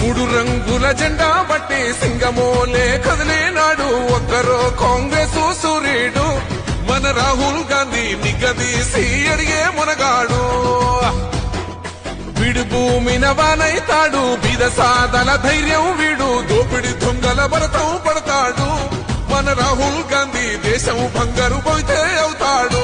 మూడు రంగుల జెండా బట్టి సింగమోలే కదిలేనాడు. ఒక్కరో కాంగ్రెస్ సూర్యుడు. మన రాహుల్ గాంధీ నిగదీసి అడిగే మునగాడు. వీడు భూమిన వానైతాడు. బీద సాదల ధైర్యం వీడు. దోపిడి దొంగల భరతం పడతాడు. మన రాహుల్ గాంధీ దేశం బంగారు పోయితే అవుతాడు.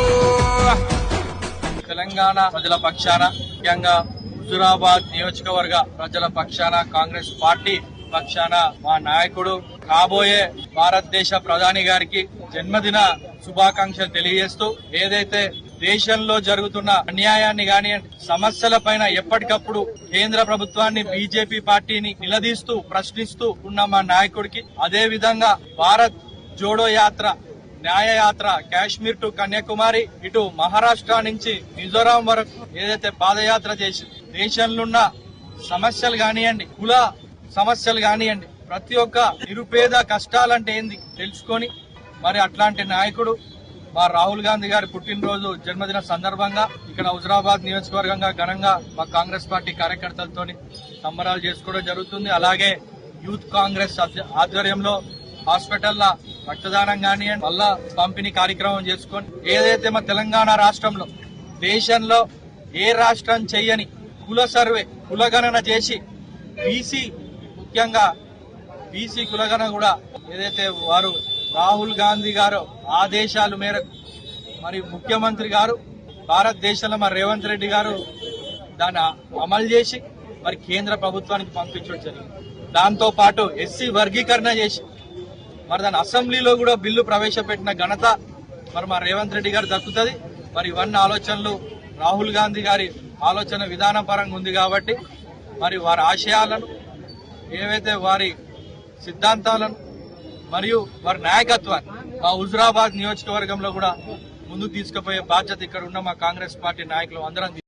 తెలంగాణ ప్రజల పక్షాన ముఖ్యంగా హుజురాబాద్ నియోజకవర్గ ప్రజల పక్షాన కాంగ్రెస్ పార్టీ పక్షాన మా నాయకుడు కాబోయే భారతదేశ ప్రధాని గారికి జన్మదిన శుభాకాంక్షలు తెలియజేస్తూ ఏదైతే దేశంలో జరుగుతున్న అన్యాయాన్ని గాని సమస్యల పైన ఎప్పటికప్పుడు కేంద్ర ప్రభుత్వాన్ని బీజేపీ పార్టీని నిలదీస్తూ ప్రశ్నిస్తూ ఉన్న మా నాయకుడికి అదే విధంగా భారత్ జోడో యాత్ర న్యాయయాత్ర కాశ్మీర్ టు కన్యాకుమారి ఇటు మహారాష్ట్ర నుంచి మిజోరాం వరకు ఏదైతే పాదయాత్ర చేసి దేశంలో ఉన్న సమస్యలు కానివ్వండి కుల సమస్యలు కానివ్వండి ప్రతి ఒక్క నిరుపేద కష్టాలంటే ఏంది తెలుసుకొని మరి అట్లాంటి నాయకుడు మా రాహుల్ గాంధీ గారి పుట్టినరోజు జన్మదిన సందర్భంగా ఇక్కడ హుజరాబాద్ నియోజకవర్గంగా ఘనంగా మా కాంగ్రెస్ పార్టీ కార్యకర్తలతోని సంబరాలు చేసుకోవడం జరుగుతుంది. అలాగే యూత్ కాంగ్రెస్ ఆధ్వర్యంలో హాస్పిటల్ల రక్తదానం కానివ్వండి మళ్ళా పంపిణీ కార్యక్రమం చేసుకొని ఏదైతే మా తెలంగాణ రాష్ట్రంలో దేశంలో ఏ రాష్ట్రం చెయ్యని కుల సర్వే కులగణన చేసి బీసీ ముఖ్యంగా బీసీ కులగణన కూడా ఏదైతే వారు రాహుల్ గాంధీ గారు ఆదేశాల మేరకు మరి ముఖ్యమంత్రి గారు భారతదేశంలో మరి రేవంత్ రెడ్డి గారు దాన్ని అమలు చేసి మరి కేంద్ర ప్రభుత్వానికి పంపించడం జరిగింది. దాంతో పాటు ఎస్సీ వర్గీకరణ చేసి మరి దాని అసెంబ్లీలో కూడా బిల్లు ప్రవేశపెట్టిన ఘనత మరి మా రేవంత్ రెడ్డి గారు దక్కుతుంది. మరి ఇవన్నీ ఆలోచనలు రాహుల్ గాంధీ గారి ఆలోచన విధాన పరంగా ఉంది కాబట్టి మరి వారి ఆశయాలను ఏవైతే వారి సిద్ధాంతాలను మరియు వారి నాయకత్వాన్ని మా హుజురాబాద్ నియోజకవర్గంలో కూడా ముందుకు తీసుకుపోయే బాధ్యత ఇక్కడ ఉన్న మా కాంగ్రెస్ పార్టీ నాయకులు అందరం